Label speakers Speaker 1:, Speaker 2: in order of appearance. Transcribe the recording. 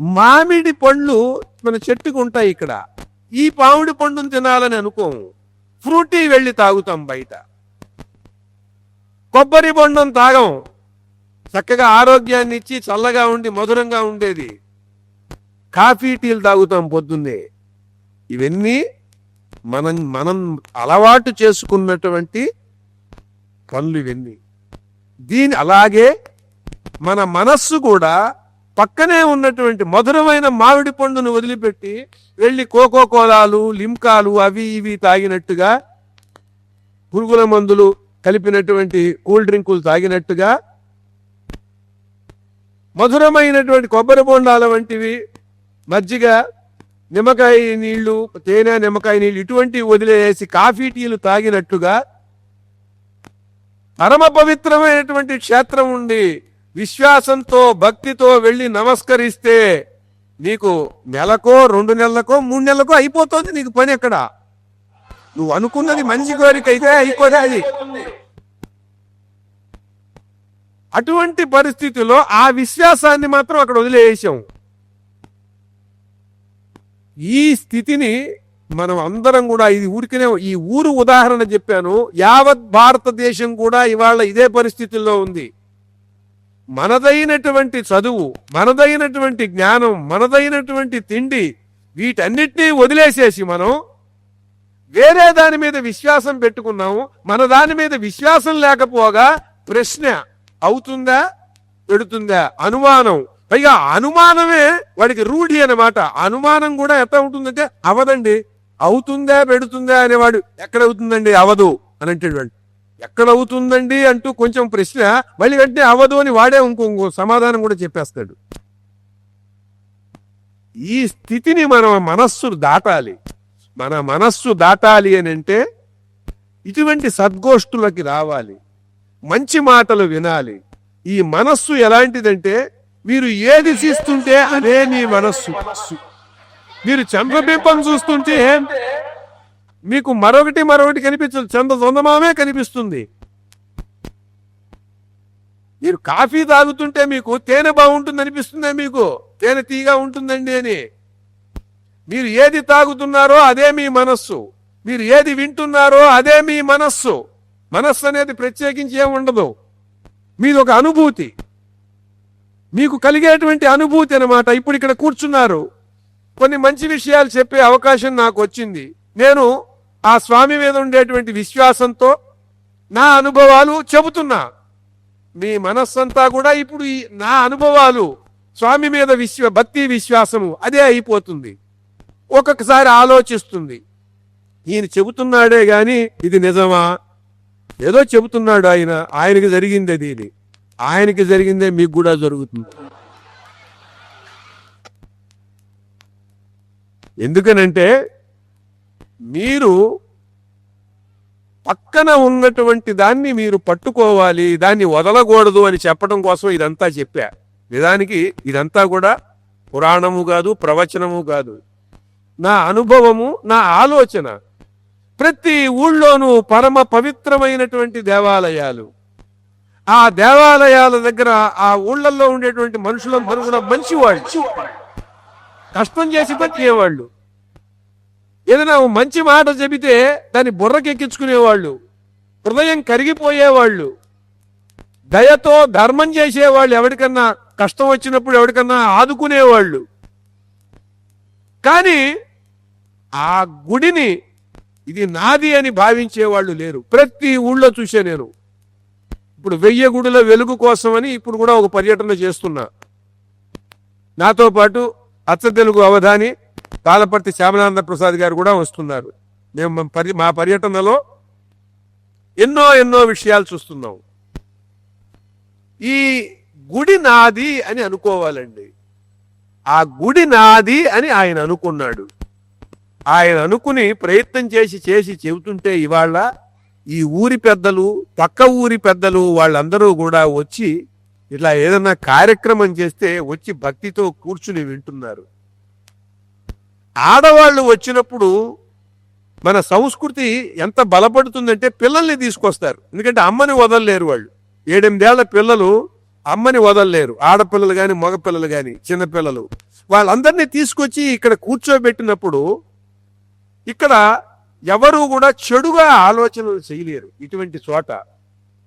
Speaker 1: మామిడి పండ్లు మన చెట్టుకు ఉంటాయి ఇక్కడ. ఈ పామిడి పండును తినాలని అనుకోము. ఫ్రూటీ వెళ్ళి తాగుతాం బయట. కొబ్బరి బొండం తాగం. చక్కగా ఆరోగ్యాన్ని ఇచ్చి చల్లగా ఉండి మధురంగా ఉండేది. కాఫీ టీలు తాగుతాం పొద్దున్నే. ఇవన్నీ మనం మనం అలవాటు చేసుకున్నటువంటి పనులు ఇవన్నీ. దీని అలాగే మన మనస్సు కూడా పక్కనే ఉన్నటువంటి మధురమైన మామిడి పండును వదిలిపెట్టి వెళ్ళి కోకో కోలాలు లింకాలు అవి ఇవి తాగినట్టుగా పురుగుల మందులు కలిపినటువంటి కూల్ డ్రింకులు తాగినట్టుగా మధురమైనటువంటి కొబ్బరి బొండాల వంటివి మజ్జిగ నిమ్మకాయ నీళ్ళు తేనె నిమ్మకాయ నీళ్ళు ఇటువంటివి వదిలేసి కాఫీ టీలు తాగినట్టుగా పరమ పవిత్రమైనటువంటి క్షేత్రం ఉండి విశ్వాసంతో భక్తితో వెళ్ళి నమస్కరిస్తే నీకు నెలకో రెండు నెలలకో మూడు నెలలకో అయిపోతుంది నీకు పని ఎక్కడ? నువ్వు అనుకున్నది మంచి కోరిక అయితే అయిపోతే అది. అటువంటి పరిస్థితిలో ఆ విశ్వాసాన్ని మాత్రం అక్కడ వదిలేసాం. ఈ స్థితిని మనం అందరం కూడా ఇది ఊరికనే ఈ ఊరు ఉదాహరణ చెప్పాను. యావత్ భారతదేశం కూడా ఇవాళ ఇదే పరిస్థితుల్లో ఉంది. మనదైనటువంటి చదువు మనదైనటువంటి జ్ఞానం మనదైనటువంటి తిండి వీటన్నిటినీ వదిలేసేసి మనం వేరే దాని మీద విశ్వాసం పెట్టుకున్నాము. మన దాని మీద విశ్వాసం లేకపోగా ప్రశ్న అవుతుందా పెడుతుందా? అనుమానం. పైగా అనుమానమే వాడికి రూఢి అనమాట అనుమానం కూడా ఎంత ఉంటుందంటే అవదండి. అవుతుందా పెడుతుందా అనేవాడు ఎక్కడ అవుతుందండి? అవదు అని అంటాడు ఎక్కడ అవుతుందండి అంటూ కొంచెం ప్రశ్న మళ్ళీ వెంటనే అవ్వదు అని వాడే ఇంకో సమాధానం కూడా చెప్పేస్తాడు. ఈ స్థితిని మన మనస్సు దాటాలి. మన మనస్సు దాటాలి అని అంటే ఇటువంటి సద్గోష్ఠులకి రావాలి. మంచి మాటలు వినాలి. ఈ మనస్సు ఎలాంటిదంటే మీరు ఏది చూస్తుంటే అదే నీ మనస్సు. మీరు చంద్రబింబం చూస్తుంటే మీకు మరొకటి మరొకటి కనిపించదు. చంద చందమామే కనిపిస్తుంది. మీరు కాఫీ తాగుతుంటే మీకు తేనె బాగుంటుంది అనిపిస్తుందే మీకు? తేనె తీగా ఉంటుందండి అని. మీరు ఏది తాగుతున్నారో అదే మీ మనస్సు. మీరు ఏది వింటున్నారో అదే మీ మనస్సు. మనస్సు అనేది ప్రత్యేకించి ఏముండదు ఉండదు. మీది ఒక అనుభూతి. మీకు కలిగేటువంటి అనుభూతి అనమాట ఇప్పుడు ఇక్కడ కూర్చున్నారు. కొన్ని మంచి విషయాలు చెప్పే అవకాశం నాకు వచ్చింది. నేను ఆ స్వామి మీద ఉండేటువంటి విశ్వాసంతో నా అనుభవాలు చెబుతున్నా. మీ మనస్సంతా కూడా ఇప్పుడు ఈ నా అనుభవాలు స్వామి మీద విశ్వ భక్తి విశ్వాసము అదే అయిపోతుంది. ఒక్కొక్కసారి ఆలోచిస్తుంది. ఈయన చెబుతున్నాడే గాని ఇది నిజమా? ఏదో చెబుతున్నాడు ఆయన. ఆయనకి జరిగింది అది ఇది ఆయనకి జరిగిందే మీకు కూడా జరుగుతుంది. ఎందుకనంటే మీరు పక్కన ఉన్నటువంటి దాన్ని మీరు పట్టుకోవాలి దాన్ని వదలకూడదు అని చెప్పడం కోసం ఇదంతా చెప్పా. నిజానికి ఇదంతా కూడా పురాణము కాదు ప్రవచనము కాదు. నా అనుభవము నా ఆలోచన ప్రతి ఊళ్ళోనూ పరమ పవిత్రమైనటువంటి దేవాలయాలు. ఆ దేవాలయాల దగ్గర ఆ ఊళ్ళల్లో ఉండేటువంటి మనుషులందరూ కూడా మంచివాళ్ళు. కష్టం చేసి బతికేవాళ్ళు. ఏదైనా మంచి మాట చెబితే దాన్ని బుర్రకెక్కించుకునేవాళ్ళు హృదయం కరిగిపోయేవాళ్ళు దయతో ధర్మం చేసేవాళ్ళు ఎవరికన్నా కష్టం వచ్చినప్పుడు ఎవరికన్నా ఆదుకునేవాళ్ళు. కానీ ఆ గుడిని ఇది నాది అని భావించేవాళ్ళు లేరు. ప్రతి ఊళ్ళో చూసే నేను. ఇప్పుడు వెయ్యి గుడుల వెలుగు కోసమని ఇప్పుడు కూడా ఒక పర్యటన చేస్తున్నా. నాతో పాటు అచ్చ తెలుగు అవధాని తాళపర్తి శ్యామలానంద ప్రసాద్ గారు కూడా వస్తున్నారు. మేము మా పర్య- మా పర్యటనలో ఎన్నో ఎన్నో విషయాలు చూస్తున్నాం. ఈ గుడి నాది అని అనుకోవాలండి. ఆ గుడి నాది అని ఆయన అనుకున్నాడు. ఆయన అనుకుని ప్రయత్నం చేసి చేసి చెబుతుంటే ఇవాళ ఈ ఊరి పెద్దలు పక్క ఊరి పెద్దలు వాళ్ళందరూ కూడా వచ్చి ఇట్లా ఏదన్నా కార్యక్రమం చేస్తే వచ్చి భక్తితో కూర్చుని వింటున్నారు. ఆడవాళ్ళు వచ్చినప్పుడు మన సంస్కృతి ఎంత బలపడుతుందంటే పిల్లల్ని తీసుకొస్తారు. ఎందుకంటే అమ్మని వదలలేరు వాళ్ళు. ఏడెనిమిదేళ్ళ పిల్లలు అమ్మని వదలలేరు. ఆడపిల్లలు కానీ మగపిల్లలు కానీ చిన్నపిల్లలు. వాళ్ళందరినీ తీసుకొచ్చి ఇక్కడ కూర్చోబెట్టినప్పుడు ఇక్కడ ఎవరు కూడా చెడుగా ఆలోచనలు చేయలేరు. ఇటువంటి చోట